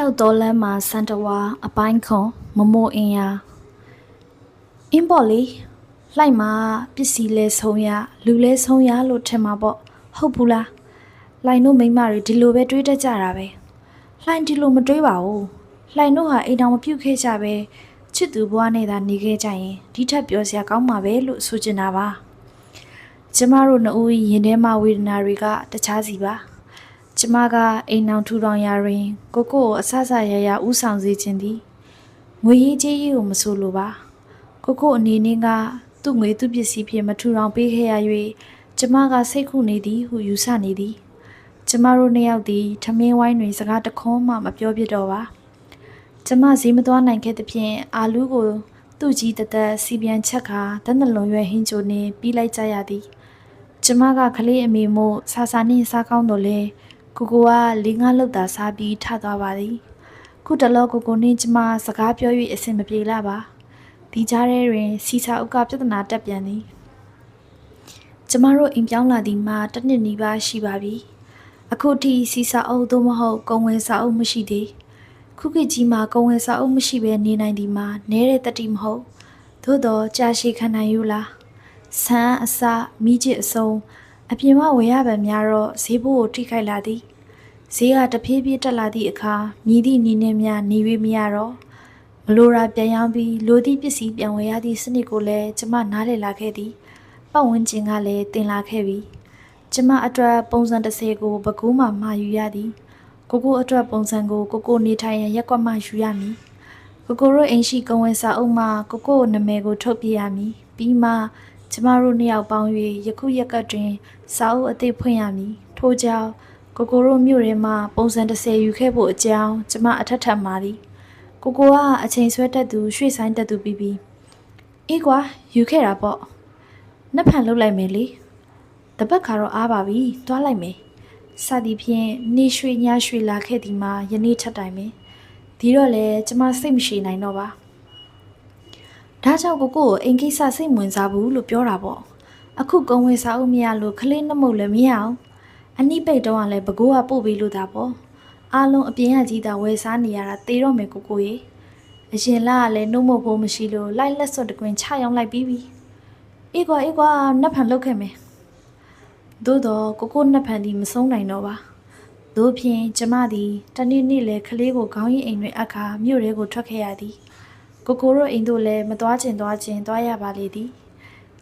ပျောက်တော်လမ်းမှာစန်တဝါအပိုင်းခွန်မမိုအင်ယာအင်းပေါ်လေလှိုက်မှာပစ္စည်းလဲဆုံးရလူလဲဆုံးရလို့ထင်မှာပေါ့ဟုတ်ဘူးလားလှိုင်တို့မိန်းမတွေဒီလိုပဲတွေးတတ်ကြတာပဲလှိုင်ဒီလိုမတွေးပါဘူးလှိုင်တို့ဟာအိမ်တော်မပြုတ်ခဲ့ကြပဲချစ်သူဘွားနဲ့သာနေခဲ့ကြရင်ဒီထက်ပြောစရာကောင်းမှာပဲလို့ဆိုချင်တာပါကျမတို့နှစ်ဦးရင်ထဲမှာဝေဒနာတွေကတခြားစီပါ ကျမကအိမ်အောင်ထူထောင်ရာတွင်ကိုကိုကိုအဆဆရရဥဆောင်စေခြင်းသည်ငွေရေးကြေးရေးကိုမဆိုလိုပါကိုကိုအနေနဲ့ကသူ့ငွေသူ့ပစ္စည်းဖြင့်မထူထောင်ပေးခဲ့ရ၍ကျမကစိတ်ခုနေသည်ဟုယူဆနေသည်ကျမတို့နှစ်ယောက်သည်ထမင်းဝိုင်းတွင်စကားတခွန်းမှမပြောပြတော့ပါကျမဈေးမသွားနိုင်ခဲ့သဖြင့်အာလူးကိုသူ့ကြီးတသက်စီပြန်ချက်ခါတနလုံးရွယ်ဟင်းချိုနှင့်ပြီးလိုက်ကြရသည်ကျမကကလေးအမေမို့ဆာဆာနှင့်စားကောင်းတော့လဲ ကိုကိုကလေးငါးလောက်သာစားပြီးထသွားပါသည်ခုတလောကိုကိုနှင့်ကျမစကားပြော၍အဆင်မပြေလာပါဒီကြားထဲတွင်စီစာဥက္ကပြဿနာတက်ပြန်သည်ကျမတို့အိမ်ပြောင်းလာသည်မှာတစ်နှစ်နီးပါးရှိပါပြီအခုထိစီစာအုပ်သို့မဟုတ်ကုံဝယ်စာအုပ်မရှိသေးခုခေတ်ကြီးမှာကုံဝယ်စာအုပ်မရှိဘဲနေနိုင်သည်မှာနဲတဲ့တတိမဟုတ်သို့တော့ကြာရှည်ခံနိုင်ယူလားဆန်းအစမိချစ်အစုံအပြင်မဝယ်ရပံများတော့ဈေးဘိုးကိုထိခိုက်လာသည် ဈေးကတဖြည်းဖြည်းတက်လာသည့်အခါမြည်သည့်နီးနဲ့များနေ၍မရတော့မလိုရာပြန်ရောင်းပြီးလိုသည့်ပစ္စည်းပြန်ဝယ်ရသည့်စနစ်ကိုလည်းကျမနားလည်လာခဲ့သည်ပတ်ဝန်းကျင်ကလည်းတင်လာခဲ့ပြီကျမအတွက်ပုံစံတစ်ဆယ်ကိုဘကူးမှမှာယူရသည်ကိုကိုအတွက်ပုံစံကိုကိုကိုနေထိုင်ရန်ရက်ကွက်မှယူရမည်ကိုကိုတို့အိမ်ရှိကုံဝဲစာအုပ်မှာကိုကိုနာမည်ကိုထုတ်ပြရမည်ပြီးမှကျမတို့နှစ်ယောက်ပေါင်း၍ယခုရက်ကတွင်စာအုပ်အသေးဖွင့်ရမည်ထို့ကြောင့် ကိုကိုတို့မြို့ထဲမှာပုံစံ30ယူခဲ့ဖို့အကြောင်းကျမအထက်ထပ်မှာသည်ကိုကိုကအချိန်ဆွဲတက်သူရွှေ့ဆိုင်တက်သူပြီးပြီးအေးကွာယူခဲ့တာပေါ့နှစ်ဖန်လှုပ်လိုက်မယ်လေတပတ်ခါတော့အားပါပြီတွားလိုက်မယ်စသည်ဖြင့်နေရွှေညရွှေလာခဲ့သည်မှာယနေ့ထပ်တိုင်မယ်ဒီတော့လေကျမစိတ်မရှိနိုင်တော့ပါဒါကြောင့်ကိုကိုကိုအိမ်ကိစ္စစိတ်ဝင်စားဘူးလို့ပြောတာပေါ့အခုကုံဝင်စားဦးမရလို့ခလေးနှမုတ်လည်းမရအောင် အနိပိတ်တော့ကလည်းဘကိုးကပို့ပြီးလို့တာပေါ့အားလုံးအပြင်ကကြီးတာဝယ်စားနေရတာတေတော့မယ်ကိုကိုရေအရင်လကလည်းနှုတ်မဖို့မရှိလို့လိုက်လက်စွပ်တကွင်ချရောင်းလိုက်ပြီးပြီအေးကွာအေးကွာနှက်ဖန်လုတ်ခဲ့မယ်သို့တော့ကိုကိုနှက်ဖန်ဒီမဆုံးနိုင်တော့ပါတို့ဖြင့်ကျမသည်တနေ့နေ့လဲကလေးကိုခေါင်းရည်အိမ်တွင်အခါမြို့ရဲကိုထွက်ခဲ့ရသည်ကိုကိုတို့အိမ်တို့လည်းမသွားချင်သွားချင်သွားရပါလေသည်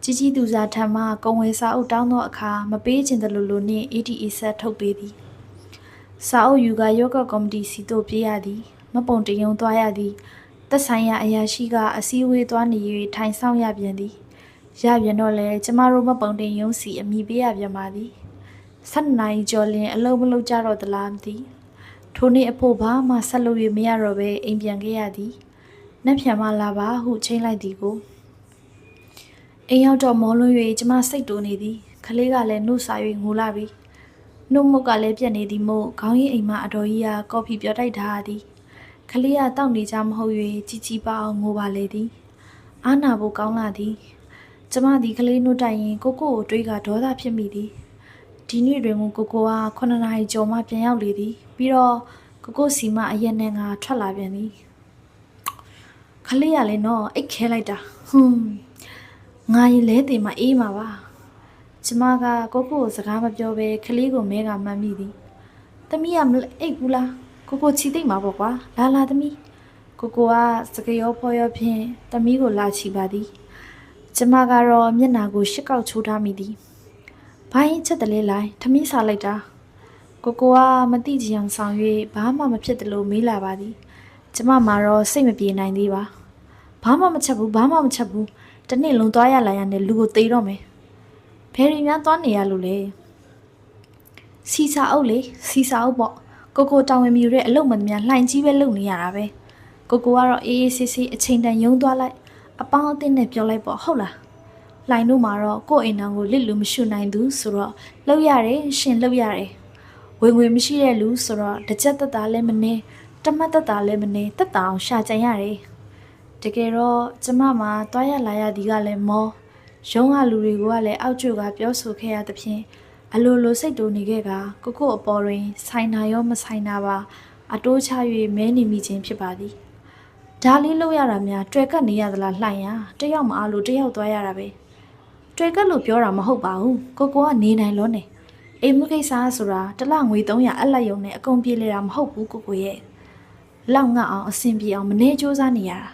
ကြီးကြီးသူစားထံမှကုံဝဲစာအုပ်တောင်းသောအခါမပေးချင်တယ်လို့လို့နှင့် ATE ဆက်ထုတ်ပေးသည်စာအုပ်ယူကယောဂကော်မတီစီတို့ပြေးရသည်မပုံတယုံသွားရသည်သက်ဆိုင်ရာအရာရှိကအစည်းအဝေးသွားနေ၍ထိုင်ဆောင်ရပြန်သည်ရပြန်တော့လဲကျမတို့မပုံတင်ယုံစီအမိပေးရပြန်ပါသည်ဆက်နိုင်ကျော်လင်အလုံးမလုံးကြတော့သလားမသိထိုနေ့အဖို့ဘာမှဆက်လို့ရမရတော့ပဲအိမ်ပြန်ခဲ့ရသည်နှက်ဖြံမလာပါဟုချိန်လိုက်သည်ကို အိမ်ရောက်တော့မောလွန်း၍ကျမစိတ်တူနေသည်ခလေးကလည်းနှုတ်စာ၍ငိုလာပြီနှုတ်မုတ်ကလည်းပြက်နေသည်မို့ခေါင်းရင်းအိမ်မအတော်ကြီးကကော်ဖီပြောတိုက်ထားသည်ခလေးကတောက်နေကြမဟုတ်၍ជីជីပါအောင်ငိုပါလေသည်အာနာဖို့ကောင်းလာသည်ကျမသည်ခလေးနှုတ်တိုက်ရင်ကိုကိုကိုတွေးကဒေါသဖြစ်မိသည်ဒီနေ့တွင်ကိုကိုကိုက9နာရီကျော်မှပြန်ရောက်လေသည် ပြီးတော့ကိုကိုစီမအရက်နဲ့ငါထွက်လာပြန်သည်ခလေးရလဲနော်အိတ်ခဲလိုက်တာဟွန်း ငါရင်လဲတင်မအေးမှာပါကျမကကိုကိုကိုစကားမပြောဘဲခလေးကိုမဲကမှတ်မိသည်သမီးကမအိတ်ဘူးလားကိုကိုချီသိမ့်မှာပေါ့ကွာလာလာသမီးကိုကိုကစကရောဖော်ရောဖြင့်သမီးကိုလာချီပါသည်ကျမကတော့မျက်နာကိုရှစ်ကောက်ချိုးထားမိသည်။ဘာရင်ချက်တလဲလိုက်ထမင်းစားလိုက်တာ။ကိုကိုကမတိကြအောင်ဆောင်၍ဘာမှမဖြစ်တယ်လို့မေးလာပါသည်။ကျမမှာတော့စိတ်မပြေနိုင်သေးပါ။ဘာမှမချက်ဘူးဘာမှမချက်ဘူး။ တစ်နေ့လုံးသွားရလာရနဲ့လူကိုသေတော့မယ်။ဘယ်ရီများသွားနေရလို့လဲ။စီစာအုပ်လေစီစာအုပ်ပေါ့။ကိုကိုတောင်းဝင်မြူတဲ့အလုပ်မှန်သမျှလှိုင်ကြီးပဲလုပ်နေရတာပဲ။ကိုကိုကတော့အေးအေးဆေးဆေးအချိန်တန်ယုံသွားလိုက်။အပေါင်းအသင်းနဲ့ပြောလိုက်ပေါ့ဟုတ်လား။လိုင်တို့မှာတော့ကိုယ့်အိမ်တော်ကိုလစ်လူမရှုနိုင်သူဆိုတော့လှုပ်ရတယ်ရှင်လှုပ်ရတယ်ဝင်ငွေမရှိတဲ့လူဆိုတော့တစ်ချက်သက်သာလည်းမနေတမတ်သက်သာလည်းမနေသက်သာအောင်ရှာကြံရတယ် တကယ်တော့ကျမမှာတွားရလာရသည်ကလည်းမောရုံးကလူတွေကလည်းအောက်ကျကပြောဆိုခဲ့ရသဖြင့်အလိုလိုစိတ်တူနေခဲ့ကကိုကိုအပေါ်တွင် ဆိုင်နာရောမဆိုင်နာပါ အတိုးချ၍မဲနေမိခြင်းဖြစ်ပါသည်ဒါလေးလောက်ရတာများတွေ့ကပ်နေရသလားလှိုင်ရတယောက်မအားလို့တယောက်သွားရတာပဲတွေ့ကပ်လို့ပြောတာမဟုတ်ပါဘူးကိုကိုကနေနိုင်လို့နေအိမ်မကိစ္စဆိုတာတစ်လငွေ300အလက်ယုံနဲ့အကုန်ပြေးလေတာမဟုတ်ဘူးကိုကိုရဲ့လောက်ငတ်အောင်အဆင်ပြေအောင်မနေစူးစမ်းနေရတာ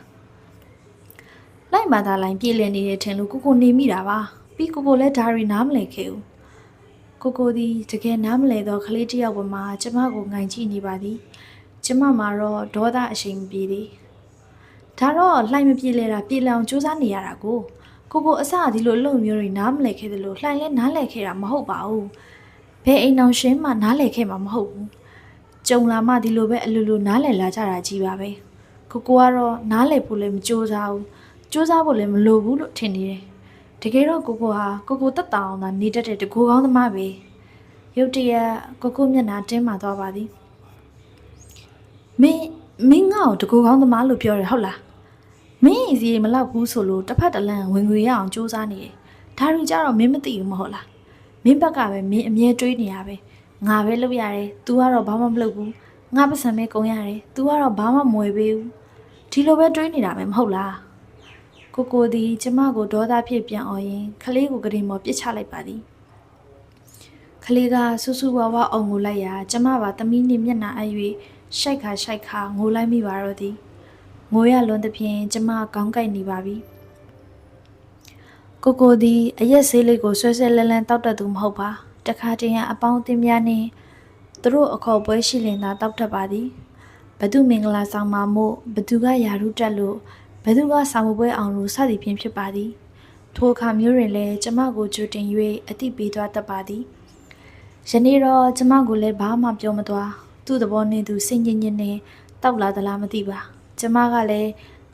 လိုက်မှသာလိုင်းပြေးလည်နေတဲ့ထင်လို့ကိုကိုနေမိတာပါပြီးကိုကိုလည်းဒါရီနားမလည်ခဲ့ဘူးကိုကိုသည်တကယ်နားမလဲသောကလေးတစ်ယောက်ပေါ်မှာကျမကိုငိုင်ကြည့်နေပါသည် ကျမမှာတော့ဒေါသအရှိန်မပြေသည်ဒါတော့လှိုင်မပြေလဲတာပြေလောင်စူးစမ်းနေရတာကိုကိုကိုအစအဒီလိုလုံမျိုးတွေနားမလဲခဲ့တယ်လို့လှိုင်လဲနားလဲခဲ့တာမဟုတ်ပါဘူးဘယ်အိမ်အောင်ရှင်းမှနားလဲခဲ့မှာမဟုတ်ဘူးကြုံလာမှဒီလိုပဲအလိုလိုနားလဲလာကြတာကြီးပါပဲကိုကိုကတော့နားလဲဖို့လည်းမကြိုးစားဘူး ကြိုးစားဖို့လည်းမလိုဘူးလို့ထင်နေတယ်တကယ်တော့ကိုကိုဟာကိုကိုတက်တောင်သာနေတတ်တဲ့တကူကောင်းသမားပဲရုတ်တရက်ကိုကိုမျက်နှာတင်းမာသွားပါသည်မင်းမင်းငါ့ကိုတကူကောင်းသမားလို့ပြောတယ်ဟုတ်လားမင်းအစီမလောက်ဘူးဆိုလို့တစ်ဖက်တစ်လန့်ဝင်ငွေရအောင်စူးစမ်းနေတယ်ဒါရီကြတော့မင်းမသိဘူးမဟုတ်လားမင်းဘက်ကပဲမင်းအမြဲတွေးနေရပဲငါပဲလုပ်ရတယ် तू ကတော့ဘာမှမလုပ်ဘူးငါပတ်စံပဲကုန်ရတယ် तू ကတော့ဘာမှမဝယ်ပေးဘူးဒီလိုပဲတွေးနေတာပဲမဟုတ်လား ကိုကိုသည်ကျမကိုဒေါသဖြစ်ပြန်အောင်ရင်ခလေးကိုကရင်မော်ပစ်ချလိုက်ပါသည်ခလေးကဆူဆူဝါဝါအောင်ကိုလိုက်ရာကျမပါသမီးနှင့်မျက်နှာအပ်၍ရှိုက်ခါရှိုက်ခါငိုလိုက်မိပါတော့သည်ငိုရလွန်သဖြင့်ကျမခေါင်းကိုက်နေပါပြီကိုကိုသည်အရက်ဆေးလေးကိုဆွဲဆွဲလန်းလန်းတောက်တတ်သူမဟုတ်ပါတခါတည်းရန်အပေါင်းအသင်းများနှင့်သူတို့အခေါ်ပွဲရှိလင်သာတောက်တတ်ပါသည်ဘသူမင်္ဂလာဆောင်မှာမို့ဘသူကယာရုတက်လို့ ဘယ်သူကစာမပွဲအောင်လို့စသည်ဖြင့်ဖြစ်ပါသည်ထိုအခါမျိုးတွင်လည်းကျမကိုကြိုတင်၍အတိပေးသွားတတ်ပါသည်ယနေ့တော့ကျမကိုလည်းဘာမှပြောမသွားသူ့သဘောနဲ့သူစိတ်ညစ်ညစ်နဲ့တောက်လာသလားမသိပါကျမကလည်း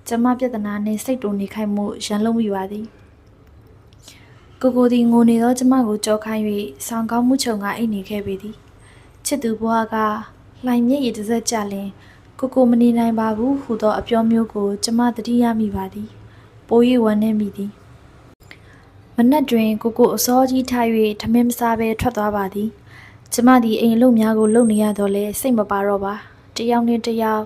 ကျမပြဿနာနဲ့စိတ်တုန်နေခိုင်းမှုရန်လုံးမိပါသည်ကိုကိုဒီငိုနေသောကျမကိုကြောခိုင်း၍ဆောင်းကောင်းမှုချုံကအိတ်နေခဲ့ပေသည်ချစ်သူဘွားကလှိုင်မျက်ရည်တစ်စက်ကြလင် ကိုကိုမနေနိုင်ပါဘူးဟူသောအပြောမျိုးကို ကျမသတိရမိပါသည်ပိုး၍ဝမ်းနေမိသည်မနက်တွင်ကိုကိုအစောကြီးထား၍ထမင်းမစားဘဲထွက်သွားပါသည်ကျမသည်အိမ်အလုပ်များကိုလုပ်နေရတော့လဲစိတ်မပါတော့ပါတယောက်နဲ့တယောက်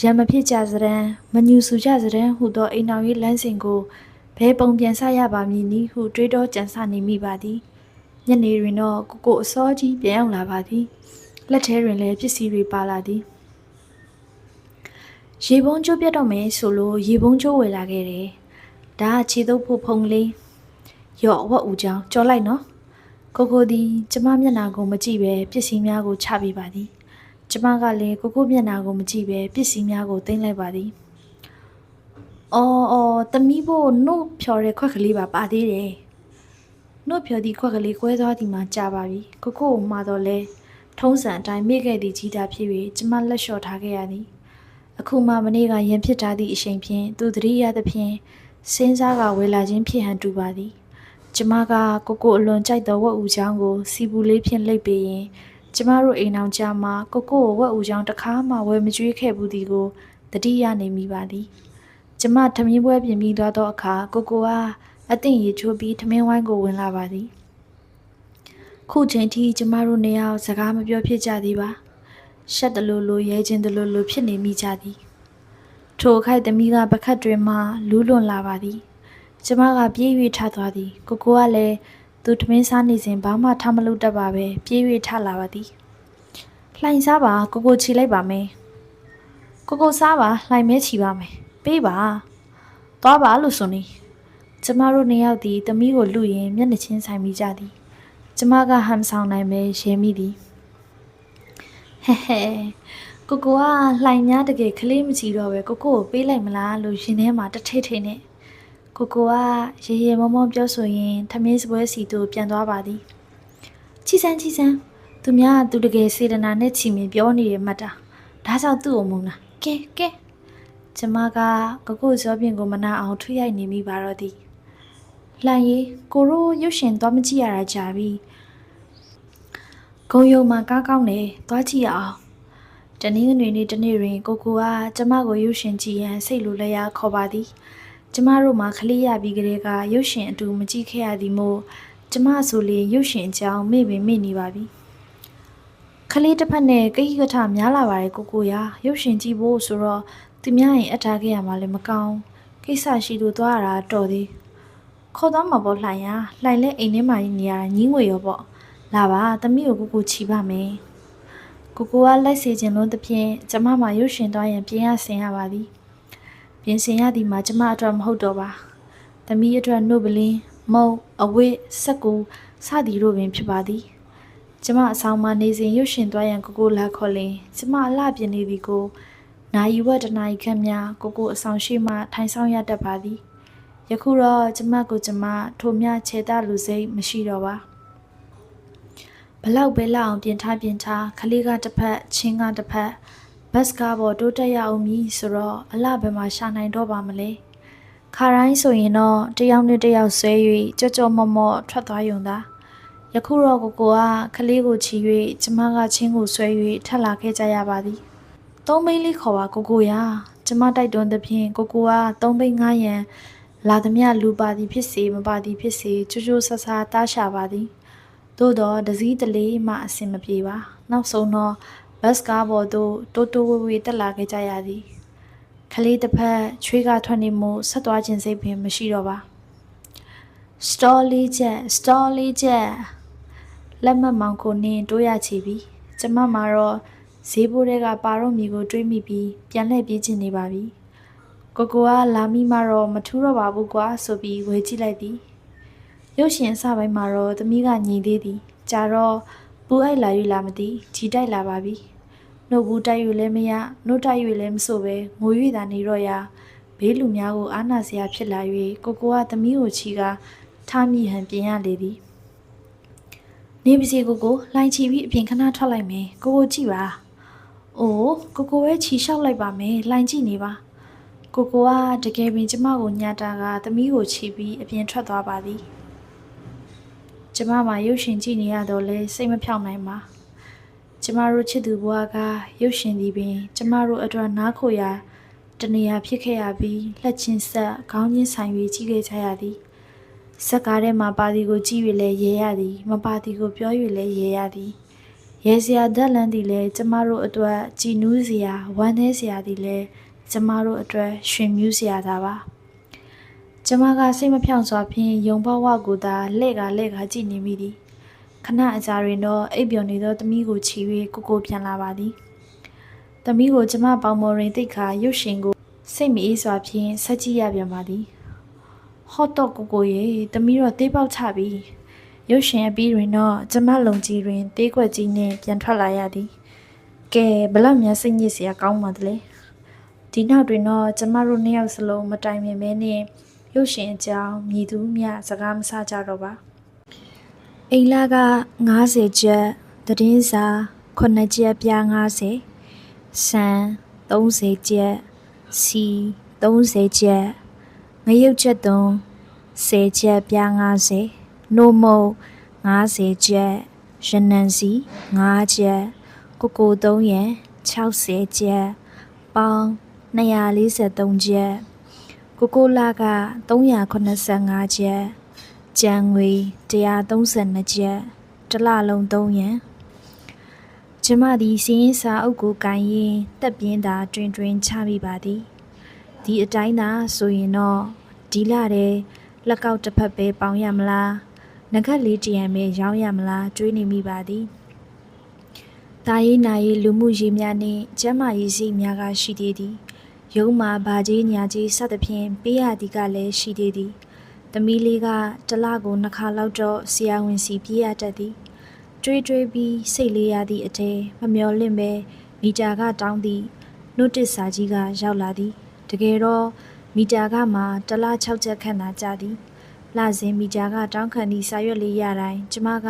ရံမဖြစ်ကြစရန်မညူဆူကြစရန်ဟူသောအိမ်တော်ရေးလမ်းစဉ်ကိုဘယ်ပုံပြန်ဆရပါမည်နည်းဟုတွေးတောကြံစနေမိပါသည်ညနေတွင်တော့ကိုကိုအစောကြီးပြန်ရောက်လာပါသည်လက်ထဲတွင်လည်းပစ္စည်းတွေပါလာသည် ရေပုံးကျိုးပြတ်တော့မယ်ဆိုလို့ရေပုံးကျိုးဝယ်လာခဲ့တယ်။ဒါကခြေတုပ်ဖို့ဖုံလေးရော့ဝတ်ဦးချောင်းကြော်လိုက်နော်။ကိုကိုဒီကျမမျက်နှာကိုမကြည့်ပဲပစ္စည်းများကိုချပေးပါသည်။ကျမကလည်းကိုကိုမျက်နှာကိုမကြည့်ပဲပစ္စည်းများကိုတင်လိုက်ပါသည်။အော်အော်သမီးဖို့နှုတ်ဖြော်တဲ့ခွက်ကလေးပါပါသေးတယ်။နှုတ်ဖြော်သည့်ခွက်ကလေးကွဲသွားသည်မှကြာပါပြီ။ကိုကိုကိုမှာတော့လဲထုံးစံအတိုင်းမိခဲ့သည့်ကြီးတာဖြစ်၍ကျမလက်လျှော့ထားခဲ့ရသည်။ အခုမှမနေ့ကရန်ဖြစ်ထားသည့်အချိန်ဖြင့်သူသတိရသဖြင့်စဉ်းစားကဝေလာခြင်းဖြစ်ဟန်တူပါသည်ကျမကကိုကိုအလွန်ကြိုက်သောဝက်ဦးချောင်းကိုစီပူလေးဖြင့်လိပ်ပေးရင်ကျမတို့အိမ်အောင်ကြားမှာကိုကိုကိုဝက်ဦးချောင်းတစ်ခါမှဝယ်မကြွေးခဲ့ဘူးသည်ကိုသတိရနေမိပါသည်ကျမထမင်းပွဲပြင်ပြီးသွားသောအခါကိုကိုကအသင့်ရေချိုးပြီးထမင်းဝိုင်းကိုဝင်လာပါသည်ခုချိန်ထိကျမတို့နေရာစကားမပြောဖြစ်ကြသေးပါ ရှက်တလူလူရဲချင်းတလူလူဖြစ်နေမိကြသည် ထိုအခိုက်သမီးကပခတ်တွင်မှလူးလွန်လာပါသည်ကျမကပြေး၍ထသွားသည် ကိုကိုကလည်းသူထမင်းစားနေစဉ်ဘာမှထမလုပ်တတ်ပါပဲပြေး၍ထလာပါသည်လှိုင်စားပါကိုကိုချီလိုက်ပါမယ်ကိုကိုစားပါလှိုင်မဲချီပါမယ်ပေးပါသွားပါလို့ဆိုနေကျမတို့နှစ်ယောက်သည်သမီးကိုလူရင်မျက်နှာချင်းဆိုင်မိကြသည်ကျမကဟမ်ဆောင်နိုင်ပဲရဲမိသည် ဟဲ့ဟဲ့ကိုကိုကလှိုင်များတကယ်ကလေးမချီတော့ပဲကိုကိုကိုပေးလိုက်မလားလို့ရှင်ထဲမှာတထိတ်ထိတ်နဲ့ကိုကိုကရေရေမောမောပြောဆိုရင်ထမင်းစပွဲစီတို့ပြန်သွားပါသည်ချီစမ်းချီစမ်းသူများကသူတကယ်စေတနာနဲ့ချီမင်ပြောနေရမှတ်တာဒါကြောင့်သူ့ကိုမုန်းတာကဲကဲကျမကကိုကိုဇောပြင်ကိုမနာအောင်ထွေးရိုက်နေမိပါတော့သည်လှိုင်ရီကိုရိုးရုပ်ရှင်သွားမကြည့်ရတာကြာပြီ ဂုံယုံမှာကားကောင်းတယ်သွားကြည့်ရအောင်တနင်္ဂနွေနေ့တနေ့တွင်ကိုကိုကကျမကိုရုပ်ရှင်ကြည့်ရန်စိတ်လိုလဲရခေါ်ပါသည်ကျမတို့မှာခလေးရပြီးကလေးကရုပ်ရှင်အတူမကြည့်ခဲ့ရသည်မို့ကျမဆိုလေရုပ်ရှင်အကြောင်းမေ့ပင်မေ့နေပါပြီခလေးတစ်ဖက်နဲ့ကိကထများလာပါတယ်ကိုကိုရာရုပ်ရှင်ကြည့်ဖို့ဆိုတော့သူများရင်အထားခဲ့ရမှာလည်းမကောင်းကိစ္စရှိလို့သွားရတာတော်သေးခေါ်သွားမှာပေါ့လှိုင်ရလှိုင်လဲအိမ်ထဲမှာနေရတာညင်းငွေရောပေါ့ လာပါသမီးကိုကိုကိုချီပါမယ်ကိုကိုကလက်စီခြင်းလုံးတစ်ဖြင့်ကျမမှရုပ်ရှင်သွားရင်ပြင်ရဆင်ရပါသည်ပြင်ဆင်ရသည်မှာကျမအတွက်မဟုတ်တော့ပါသမီးအတွက်နှုတ်ပလင်းမုံအဝတ်စက်ကူစသည်တို့ပင်ဖြစ်ပါသည်ကျမအဆောင်မှာနေစဉ်ရွတ်ရှင်သွားရန်ကိုကိုလာခေါ်လင်ကျမအလှပြင်နေသည်ကိုနိုင်ဝက်တနာရီခန့်များကိုကိုအဆောင်ရှိမှထိုင်ဆောင်ရတတ်ပါသည်ယခုတော့ကျမကိုကျမထိုမြခြေတလူစိတ်မရှိတော့ပါဘ လောက်ပဲလောက်အောင်ပြင်ထားပြင်ထားခလေးကတစ်ဖက်ချင်းကတစ်ဖက်ဘတ်စကားပေါ်တိုးတက်ရအောင်မည်ဆိုတော့အလှဘယ်မှာရှာနိုင်တော့ပါမလဲခါတိုင်းဆိုရင်တော့တယောက်နဲ့တယောက်ဆွဲ၍ကြော့ကြော့မော့မော့ထွက်သွားယုံသားယခုတော့ကိုကိုကခလေးကိုချီ၍ကျမကချင်းကိုဆွဲ၍ထက်လာခဲ့ကြရပါသည်။သုံးဘိန်းလေးခေါ်ပါကိုကိုရာကျမတိုက်တွန်းသဖြင့်ကိုကိုကသုံးဘိန်းငားရန်လာသမျှလူပါသည်ဖြစ်စေမပါသည်ဖြစ်စေချူချူဆဆာတားရှာပါသည်။ သို့တော့ဒစည်းတလေးမှအဆင်မပြေပါ။နောက်ဆုံးတော့ဘတ်စကားပေါ်သို့တိုးတိုးဝေးဝေးတက်လာခဲ့ကြရသည်။ခလေးတစ်ဖက်ချွေးကထွက်နေမှုဆက်သွားခြင်းစိတ်ပင်မရှိတော့ပါ။ store လေးချက် store လေးချက်လက်မှတ်မောင်ကိုနင်းတိုးရချီပြီကျမမှာတော့ဈေးဘိုးတွေကပါတော့မီကိုတွေးမိပြီးပြန်လှည့်ပြေးချင်နေပါပြီကိုကိုကလာမိမှတော့မထူးတော့ပါဘူးကွာဆိုပြီးဝေကြည့်လိုက်သည် ရုပ်ရှင်အစပိုင်းမှာတော့သမီးကညီသေးသည်ကြာတော့ပူအိုက်လာ၍လာမသိဂျီတိုက်လာပါပြီနှုတ်ဘူးတိုက်၍လည်းမရနှုတ်တိုက်၍လည်းမဆိုပဲငို၍သာနေတော့ရာဘေးလူများကိုအာနာစရာဖြစ်လာ၍ကိုကိုကသမီးကိုချီကထားမိဟန်ပြင်ရလေသည်နေပါစေကိုကိုလိုင်းချီပြီးအပြင်ခဏထွက်လိုက်မယ်ကိုကိုကြည့်ပါအိုးကိုကိုပဲချီလျှောက်လိုက်ပါမယ်လိုင်းကြည့်နေပါကိုကိုကတကယ်ပင်ကျမကိုညတာကသမီးကိုချီပြီးအပြင်ထွက်သွားပါသည် ကျမမှာရုပ်ရှင်ကြည့်နေရတော့လဲစိတ်မဖြောင့်နိုင်ပါကျမတို့ချစ်သူဘွားကရုပ်ရှင်ဒီပင် ကျမတို့အတွက်နားခိုရာတနေရာဖြစ်ခဲ့ရပြီးလက်ချင်းဆက်ခေါင်းချင်းဆိုင်၍ကြည့်ခဲ့ကြရသည်ဇက်ကားထဲမှာပါတီကိုကြည့်၍လဲရဲရသည် မပါတီကိုပြော၍လဲရဲရသည်ရဲစရာဓာတ်လန်းသည်လဲကျမတို့အတွက်ကြည်နူးစရာဝမ်းနည်းစရာသည်လဲကျမတို့အတွက်ရှင်မြူးစရာသာပါ ကျမကစိတ်မဖြောင့်စွာဖြင့်ယုံဘဝကိုသာလှဲ့ကလှဲ့ကကြည့်နေမိသည်ခဏအကြာတွင်တော့အိပ်ပျော်နေသောသမီးကိုချီ၍ကိုကိုပြန်လာပါသည်သမီးကိုကျမပေါင်မော်ရင်တိတ်ခါရုပ်ရှင်ကိုစိတ်မအေးစွာဖြင့်ဆက်ကြည့်ရပြန်ပါသည်ဟော့တော့ကိုကိုရေတမီးတော့တေးပေါက်ချပြီရုပ်ရှင်အပြီးတွင်တော့ကျမလုံကြီးတွင်တေးခွက်ကြီးနဲ့ပြန်ထွက်လာရသည်ကဲဘလောက်များစိတ်ညစ်စရာကောင်းပါသလဲဒီနောက်တွင်တော့ကျမတို့နှစ်ယောက်စလုံးမတိုင်ပင်မဲနဲ့ ရုပ်ရှင်အကြောင်းမြည်သူမြစကားမဆကြတော့ပါအိမ်လာက90ကျပ်သတင်းစာ9ကျပ်ပြား90ဆန်30ကျပ်စီ30ကျပ်ငရုတ်ချက်သွန်း10ချက်ပြား90နို့မုတ်50ချက်ရနန်စီ5ချက်ကိုကို3ရန်60ချက်ပေါင်း243ချက် ကိုကိုလာက385ချက်ကျန်ငွေ132ချက်တစ်လလုံး3ရန်ကျမသည်စင်းစာအုပ်ကိုကန်ရင်တက်ပြင်းသာတွင်တွင်ချမိပါသည်ဒီအတိုင်းသာဆိုရင်တော့ဒီလတဲ့လက်ကောက်တစ်ဖက်ပဲပေါင်ရမလားငကက်လေးတရံပဲရောင်းရမလားတွေးနေမိပါသည်။တာရေးနာရေးလူမှုရေးများနှင့်ကျမ်းမာရေးစိတ်များကရှိသေးသည်။ ရုံးမှာဗာကြီးညာကြီးစသဖြင့်ပေးရသည်ကလည်းရှိသေးသည်။သမီးလေးကတစ်လကိုနှစ်ခါလောက်တော့ဆရာဝန်စီပြေးရတတ်သည်။တွေးတွေးပြီးစိတ်လေးရသည့်အထဲမမျော်လင့်ပဲမီတာကတောင်းသည့်နို့တစ်စာကြီးကရောက်လာသည်။တကယ်တော့မီတာကမှတစ်လ6ချက်ခန့်သာကြာသည်။လစဉ်မီတာကတောင်းခံသည့်စာရွက်လေးရတိုင်းကျမက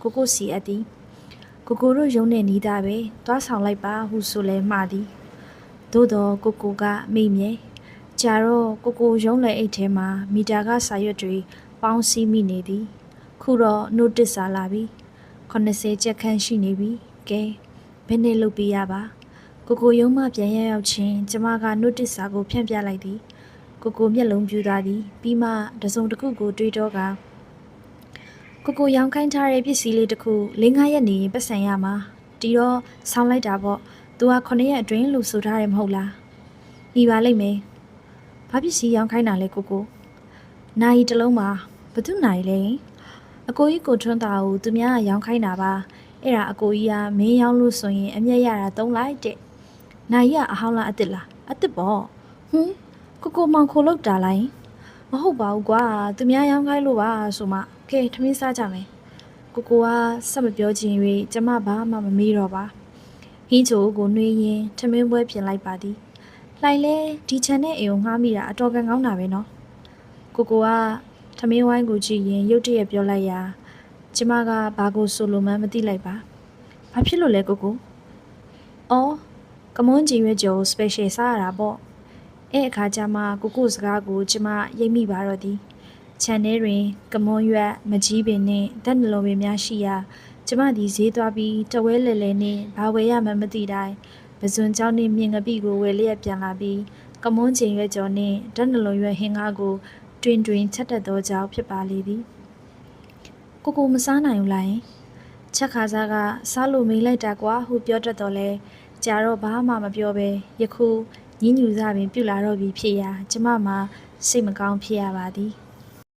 ကိုကိုစီအပ်သည်။ကိုကိုတို့ရုံးနေနီးတာပဲသွားဆောင်လိုက်ပါဟုဆိုလဲမှားသည်။ သို့တော့ကိုကိုကမိမြဲ။ကြာတော့ကိုကိုရုံးလေအိတ်ထဲမှာမီတာကစာရွက်တွေပေါင်းစည်းမိနေသည်။ခုတော့နို့တစ်စာလာပြီ။80ချက်ခန့်ရှိနေပြီ။ကဲဘယ်နဲ့လုပ်ပြရပါ။ကိုကိုရုံးမှပြန်ရရောက်ချင်းကျမကနို့တစ်စာကိုဖြန့်ပြလိုက်သည်။ကိုကိုမျက်လုံးပြူသွားသည်ပြီးမှတစုံတစ်ခုကိုတွေးတော့ကကိုကိုရောင်းခိုင်းထားတဲ့ပစ္စည်းလေးတစ်ခု၄-၅ရက်နေရင်ပတ်စံရမှာတီတော့ဆောင်းလိုက်တာပေါ့။ तू က9ရက်အတွင်းလို့ဆိုထားတယ်မဟုတ်လား။ညီပါလိမ့်မယ်။ဘာပစ္စည်းရောင်းခိုင်းတာလဲကိုကို။နိုင်တစ်လုံးပါ။ဘသူနိုင်လဲ။အကိုကြီးကိုထွန်းတာကိုသူများကရောင်းခိုင်းတာပါ။အဲ့ဒါအကိုကြီးကမင်းရောင်းလို့ဆိုရင်အမျက်ရတာသုံးလိုက်တဲ့။နိုင်ရအဟောင်းလားအစ်စ်လား။အစ်စ်ပေါ့။ဟွန်းကိုကိုမောင်ခိုလောက်တာလိုက်။မဟုတ်ပါဘူးကွာ။သူများရောင်းခိုင်းလို့ပါဆိုမှကဲထမင်းစားကြမယ်။ကိုကိုကဆက်မပြောချင်၍ကျမဘာမှမမေးတော့ပါ ဟင်းချိုကိုနှွေးရင်ထမင်းပွဲပြင်လိုက်ပါသည်လှိုင်လဲဒီချန်တဲ့အိမ်ကိုငှားမိတာအတော်ကန်ကောင်းတာပဲနော်ကိုကိုကထမင်းဝိုင်းကိုကြည့်ရင်ရုတ်တရက်ပြောလိုက်ရာကျမကဘာကိုဆိုလိုမှန်းမသိလိုက်ပါဘာဖြစ်လို့လဲကိုကိုအော်ကမွန်းကြီးရွက်ကျော် special စားရတာပေါ့အဲ့အခါကျမှကိုကိုစကားကိုကျမရိပ်မိပါတော့သည်ခြံထဲတွင် ကမွန်ရွက်မကြီးပင်နှင့်ဓာတ်နှလုံးပင်များရှိရာ ကျမသည်ဈေးသွားပြီးတဝဲလဲလဲနှင့်ဘာဝယ်ရမှန်းမသိတိုင်းပဇွန်เจ้าနှင့်မြင်ငပိကိုဝယ်လျက်ပြန်လာပြီးကမွန်ချိန်ရွက်ကျော်နှင့်ဓာတ်နှလုံးရွက်ဟင်းကားကိုတွင်တွင်ချက်တက်သောကြောင့်ဖြစ်ပါလေသည်ကိုကိုမစားနိုင်ဘူးလားယင်ချက်ခါစားကစားလို့မေးလိုက်တာကွာဟုပြောတတ်တော်လဲကြာတော့ဘာမှမပြောဘဲယခုညင်းညူစားပင်ပြုတ်လာတော့ပြီဖြစ်ရာကျမမှာစိတ်မကောင်းဖြစ်ရပါသည်